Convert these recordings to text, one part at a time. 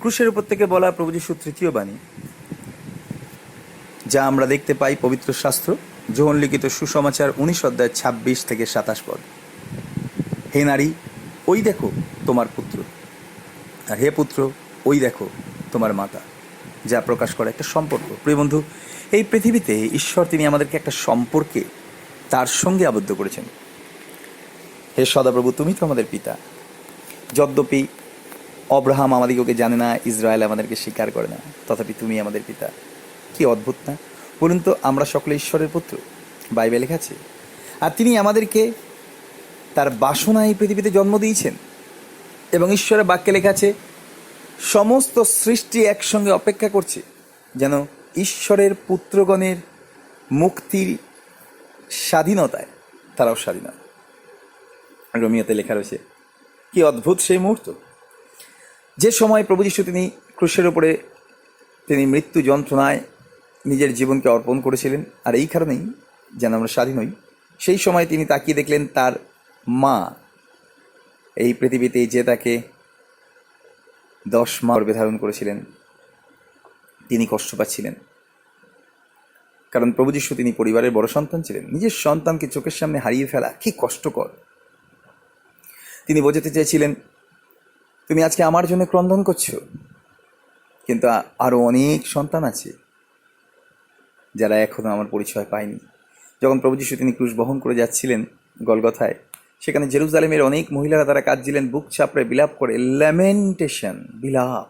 ক্রুশের উপর থেকে বলা প্রভু যিশুর তৃতীয় বাণী, যা আমরা দেখতে পাই পবিত্র শাস্ত্র যোহন লিখিত সুসমাচার উনিশ অধ্যায় ছাব্বিশ থেকে সাতাশ পদ। হে নারী, ওই দেখো তোমার পুত্র। আর হে পুত্র, ওই দেখো তোমার মাতা, যা প্রকাশ করে একটা সম্পর্ক। প্রিয় বন্ধু, এই পৃথিবীতে ঈশ্বর তিনি আমাদেরকে একটা সম্পর্কে তার সঙ্গে আবদ্ধ করেছেন। হে সদাপ্রভু, তুমি তো আমাদের পিতা। যদ্যপি অব্রাহাম আমাদিগকে জানে না, ইসরায়েল আমাদেরকে স্বীকার করে না। তথাপি তুমি আমাদের পিতা। কি অদ্ভুত না? বলুন তো, আমরা সকলে ঈশ্বরের পুত্র। বাইবেল লেখা আছে, আর তিনি আমাদেরকে তার বাসনা এই পৃথিবীতে জন্ম দিয়েছেন। এবং ঈশ্বরের বাক্যে লেখা আছে, সমস্ত সৃষ্টি একসঙ্গে অপেক্ষা করছে, যেন ঈশ্বরের পুত্রগণের মুক্তির স্বাধীনতায় তারাও স্বাধীন হয়। রোমিওতে লেখা রয়েছে, কি অদ্ভুত সেই মুহূর্ত! যে সময় প্রভু যীশু তিনি ক্রুশের উপরে তিনি মৃত্যু যন্ত্রণায় নিজের জীবনকে অর্পণ করেছিলেন, আর এই কারণেই যেন আমরা স্বাধীন হই। সেই সময় তিনি তাকিয়ে দেখলেন তার মা। এই পৃথিবীতে যে তাকে দশ মা ধারণ করেছিলেন, তিনি কষ্ট পাচ্ছিলেন। কারণ প্রভু যীশু তিনি পরিবারের বড় সন্তান ছিলেন। নিজের সন্তানকে চোখের সামনে হারিয়ে ফেলা কি কষ্টকর। তিনি বোঝাতে চেয়েছিলেন তুমি আজকে আমার জন্য ক্রন্দন করছ। কিন্তু আরও অনেক সন্তান আছে, যারা এখনও আমার পরিচয় পায়নি। যখন প্রভু যীশু তিনি ক্রুশ বহন করে যাচ্ছিলেন গলগথায়, সেখানে জেরুজালেমের অনেক মহিলারা তারা কাঁদছিলেন বুক চাপড়ে বিলাপ করে ল্যামেন্টেশন বিলাপ,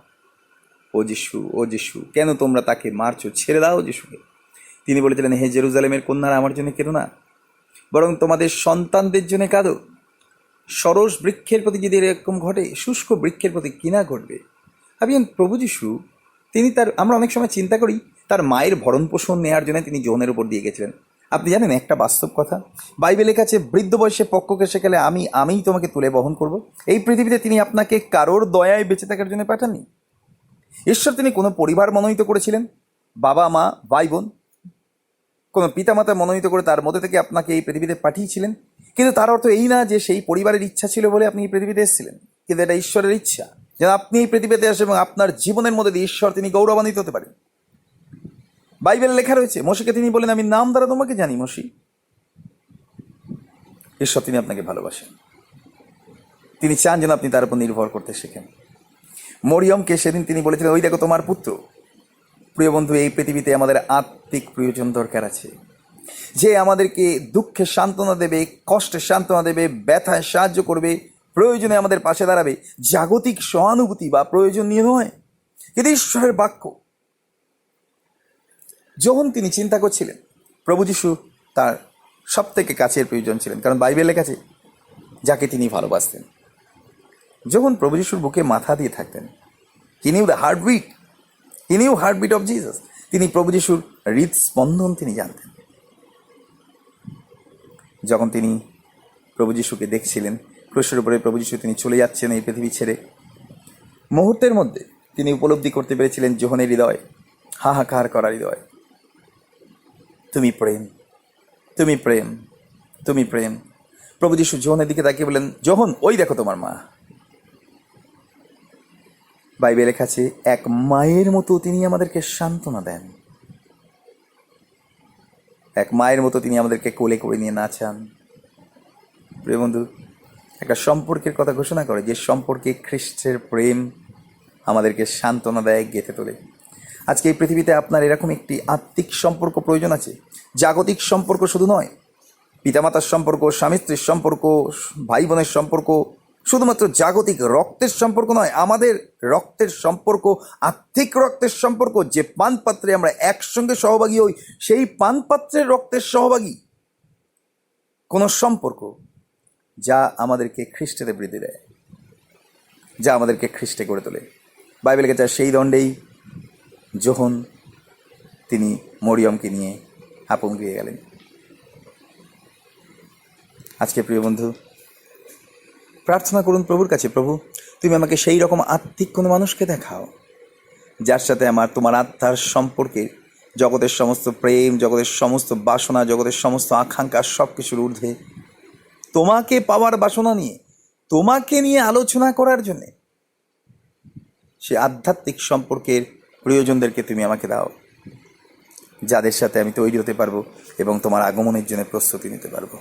ও যিশু ও যিশু, কেন তোমরা তাকে মারছো? ছেড়ে দাও যিশুকে। তিনি বলেছিলেন, হে জেরুজালেমের কন্যারা, আমার জন্য কেন না, বরং তোমাদের সন্তানদের জন্য কাঁদো। সরস বৃক্ষের প্রতি যদি এরকম ঘটে, শুষ্ক বৃক্ষের প্রতি কিনা ঘটবে? ভাবিয়েন প্রভু যিশু, তিনি তার, আমরা অনেক সময় চিন্তা করি, তার মায়ের ভরণ পোষণ নেওয়ার জন্য তিনি যৌনের উপর দিয়ে গেছিলেন। আপনি জানেন একটা বাস্তব কথা? বাইবেলে কাছে বৃদ্ধ বয়সে পক্ষকে শেখালে আমি, আমিই তোমাকে তুলে বহন করব। এই পৃথিবীতে তিনি আপনাকে কারোর দয়ায় বেঁচে থাকার জন্য পাঠাননি। ঈশ্বর, তিনি কোনো পরিবার মনোনীত করেছিলেন? বাবা, মা, ভাই, বোন? কোনো পিতামাতা মনোনীত করে তার মধ্যে থেকে আপনাকে এই পৃথিবীতে পাঠিয়েছিলেন? কিন্তু তার অর্থ এই না যে সেই পরিবারের ইচ্ছা ছিল বলে আপনি এই পৃথিবীতে এসেছিলেন। কিন্তু এটা ঈশ্বরের ইচ্ছা। যেন আপনি এই পৃথিবীতে আসেন এবং আপনার জীবনের মধ্যে দিয়ে ঈশ্বর তিনি গৌরবান্বিত হতে পারেন। বাইবেলে লেখা রয়েছে, মসিকে তিনি বলেন, আমি নাম দ্বারা তোমাকে জানি, মসি। ঈশ্বর তিনি আপনাকে ভালোবাসেন। তিনি চান যেন আপনি তার উপর নির্ভর করতে শেখেন। মরিয়মকে সেদিন তিনি বলেছিলেন, ওই দেখো তোমার পুত্র। প্রিয় বন্ধু, এই পৃথিবীতে আমাদের আত্মিক প্রয়োজন দরকার আছে। যে আমাদেরকে দুঃখে সান্ত্বনা দেবে, কষ্টে সান্ত্বনা দেবে, ব্যথায় সাহায্য করবে, প্রয়োজনে আমাদের পাশে দাঁড়াবে, জাগতিক সহানুভূতি বা প্রয়োজন নিয়ে। নয় কিন্তু ঈশ্বরের বাক্য। যখন তিনি চিন্তা করছিলেন, প্রভু যিশু তার সব থেকে কাছের প্রয়োজন ছিলেন, কারণ বাইবেল লেখা আছে, যাকে তিনি ভালোবাসতেন। যখন প্রভু যিশুর বুকে মাথা দিয়ে থাকতেন he the heartbeat he knew heartbeat of Jesus তিনি প্রভু যিশুর হৃদস্পন্দন তিনি জানতেন। যখন তিনি প্রভু যিশুকে দেখছিলেন, ক্রুশের উপরে প্রভু যিশু তিনি চলে যাচ্ছেন এই পৃথিবী ছেড়ে। মুহূর্তের মধ্যে তিনি উপলব্ধি করতে পেরেছিলেন যোহনের হৃদয়, হাহাকার করা হৃদয়। তুমি প্রেম তুমি প্রেম তুমি প্রেম। প্রভু যিশু জোহনের দিকে তাকিয়ে বললেন যোহন ওই দেখো তোমার মা। বাইবেলে আছে, এক মায়ের মতো তিনি আমাদেরকে সান্ত্বনা দেন। এক মায়ের মতো তিনি আমাদেরকে কোলে করে নিয়ে নাচান। প্রিয় বন্ধু, একটা সম্পর্কের কথা ঘোষণা করে যে সম্পর্কে খ্রিস্টের প্রেম আমাদেরকে সান্ত্বনা দেয়, গেঁথে তোলে। আজকে এই পৃথিবীতে আপনার এরকম একটি আত্মিক সম্পর্ক প্রয়োজন আছে। জাগতিক সম্পর্ক শুধু নয়, পিতামাতার সম্পর্ক স্বামী স্ত্রীর সম্পর্ক ভাই বোনের সম্পর্ক শুধুমাত্র জাগতিক রক্তের সম্পর্ক নয়, আমাদের রক্তের সম্পর্ক আর্থিক রক্তের সম্পর্ক, যে পানপাত্রে আমরা একসঙ্গে সহভাগী হই, সেই পানপাত্রের রক্তের সহভাগী কোনো সম্পর্ক যা আমাদেরকে খ্রিস্টেতে বৃদ্ধি দেয়, যা আমাদেরকে খ্রিস্টে গড়ে তোলে। বাইবেলকে গেছে সেই দণ্ডেই যখন তিনি মরিয়মকে নিয়ে আপন গিয়ে গেলেন। আজকে প্রিয় বন্ধু প্রার্থনা করুন প্রভুর কাছে, প্রভু, তুমি আমাকে সেই রকম আত্মিক কোনো মানুষকে দেখাও, যার সাথে আমার, তোমার আত্মার সম্পর্কে জগতের সমস্ত প্রেম, জগতের সমস্ত বাসনা, জগতের সমস্ত আকাঙ্ক্ষা সব কিছুর ঊর্ধ্বে। তোমাকে পাওয়ার বাসনা নিয়ে, তোমাকে নিয়ে আলোচনা করার জন্যে সে আধ্যাত্মিক সম্পর্কের প্রয়োজনদেরকে তুমি আমাকে দাও, যাদের সাথে আমি তৈরি হতে পারব এবং তোমার আগমনের জন্য প্রস্তুতি নিতে পারব।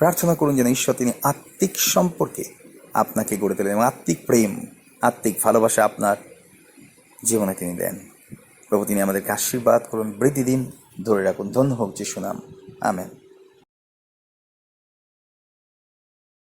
প্রার্থনা করুন যেন ঈশ্বর তিনি আত্মিক সম্পর্কে আপনাকে গড়ে তোলেন এবং আত্মিক প্রেম, আত্মিক ভালোবাসা আপনার জীবনে তিনি দেন। প্রভু, তিনি আমাদেরকে আশীর্বাদ করুন, বৃদ্ধি দিন, ধরে রাখুন। ধন্য হোক যে সুনাম আমেন।